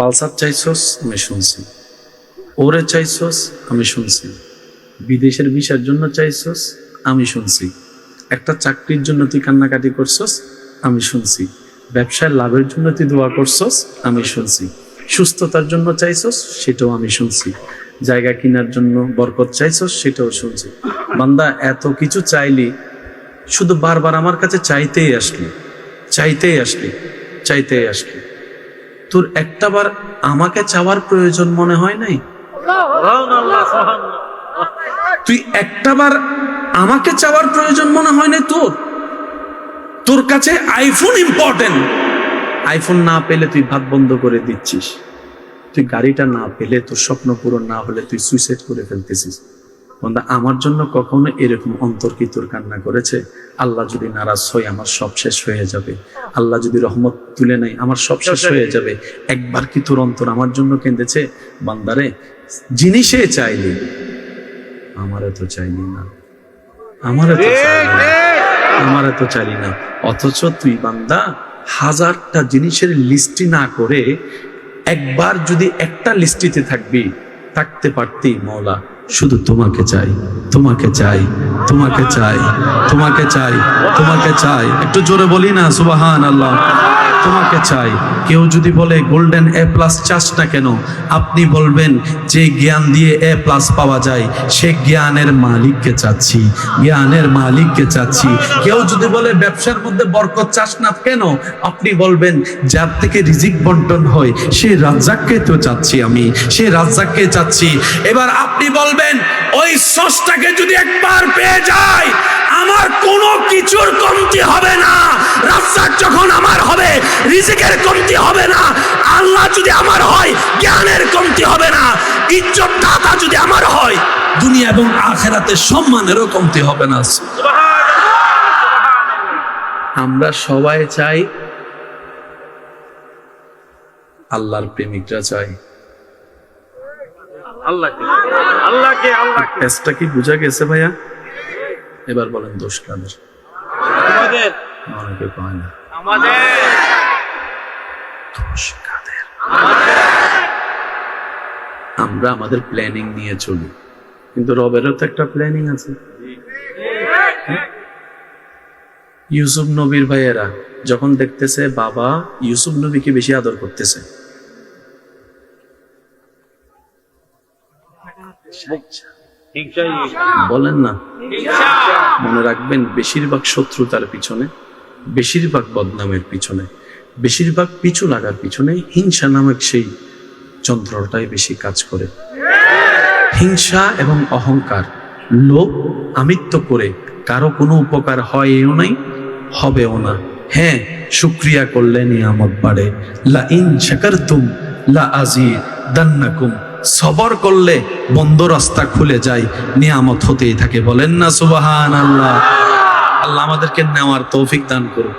Pulsar চাইছস, আমি শুনছি। ওরে চাইছস, আমি শুনছি। বিদেশের ভিসার জন্য চাইছস, আমি শুনছি। একটা চাকরির জন্য তুই কান্নাকাটি করছস, আমি শুনছি। ব্যবসায় লাভের জন্য তুই দোয়া করছস, আমি শুনছি। সুস্থতার জন্য চাইছস, সেটাও আমি শুনছি। জায়গা কেনার জন্য বরকত চাইছস, সেটাও শুনছি। বান্দা, এত কিছু চাইলি, শুধু বারবার আমার কাছে চাইতেই আসলি। চাইতেই আসলি চাইতেই আসলি। তোর একটাবার আমাকে চাওয়ার প্রয়োজন মনে হয় নাই? তুই একটাবার আমাকে চাওয়ার প্রয়োজন মনে হয় নাই তোর? তোর কাছে আইফোন ইম্পর্টেন্ট আইফোন না পেলে তুই ভাত বন্ধ করে দিচ্ছিস। তুই গাড়িটা না পেলে তোর স্বপ্ন পূরণ না হলে তুই সুইসাইড করে ফেলতেছিস। বন্ধা আমার জন্য কখনো এরকম অন্তর কি তোর কান্না করেছে? আল্লাহ যদি নারাজ হয় আমার সব শেষ হয়ে যাবে। আল্লাহ যদি রহমত তুলে নেয় আমার সব শেষ হয়ে যাবে। একবার কি তোর অন্তর আমার জন্য কেঁদেছে? বান্দারে জিনিসে চাইলি আমার তো চাইলি না। আমার তো আমার তো চাইলি না। অথচ তুই বান্দা হাজারটা জিনিসের লিস্টি না করে একবার যদি একটা লিস্টিতে থাকবি থাকতে পারতি মৌলা। শুধু তোমাকে চাই তোমাকে চাই তোমাকে চাই তোমাকে চাই তোমাকে চাই। একটু জোরে বলি না সুবাহান আল্লাহ তোমাকে চাই। কেউ যদি বলে গোল্ডেন এ প্লাস চাস না কেন? আপনি বলবেন, যে জ্ঞান দিয়ে এ প্লাস পাওয়া যায়, সে জ্ঞানের মালিককে চাচ্ছি, জ্ঞানের মালিককে চাচ্ছি। কেউ যদি বলে, ব্যবসার মধ্যে বরকত চাস না কেন? আপনি বলবেন, যার থেকে রিজিক বন্টন হয়, সে রাজ্জাককে তো চাচ্ছি আমি, সে রাজ্জাককে চাচ্ছি। এবার আপনি বলবেন, ওই সসটাকে যদি একবার পেয়ে যায় আমার কোনো কিছুর কমতি হবে না। হবে রিজিকের কমতি হবে না আল্লাহ যদি আমার হয় জ্ঞানের কমতি হবে না ইজ্জত দাতা যদি আমার হয় দুনিয়া এবং আখেরাতে সম্মানেরও কমতি হবে না। আমরা সবাই চাই আল্লাহর প্রেমিকরা চাই। আল্লাহকে আল্লাহকে আল্লাহকে। পেজটা কি বুঝা গেছে ভাইয়া? এবার বলেন দোষ কাদের? আমাদের। অনেকে কয় না? আমাদের। আমরা আমাদের প্ল্যানিং নিয়ে চলি। কিন্তু রবেরও তো একটা প্ল্যানিং আছে। ইউসুফ নবীর ভাইয়েরা যখন দেখতেছে, বাবা ইউসুফ নবীকে বেশি আদর করতেছে। বলেন না। মনে রাখবেন, বেশিরভাগ শত্রু তার পিছনে, বেশিরভাগ বদনামের পিছনে। বেশিরভাগ পিছু লাগার পিছনে হিংসা নামক সেই যন্ত্রটাই বেশি কাজ করে। হিংসা এবং অহংকার, লোভ, আমিত্ব করে কারও কোনো উপকার হয় এও নাই, হবেও না। হ্যাঁ শুক্রিয়া করলে নিয়ামত বাড়ে। লা ইন শাকারতুম, লা আজি দান্নাকুম সবর করলে বন্ধ রাস্তা খুলে যায়, নিয়ামত হতেই থাকে। বলেন না সুবাহান আল্লাহ আল্লাহ আমাদেরকে নেওয়ার তৌফিক দান করুন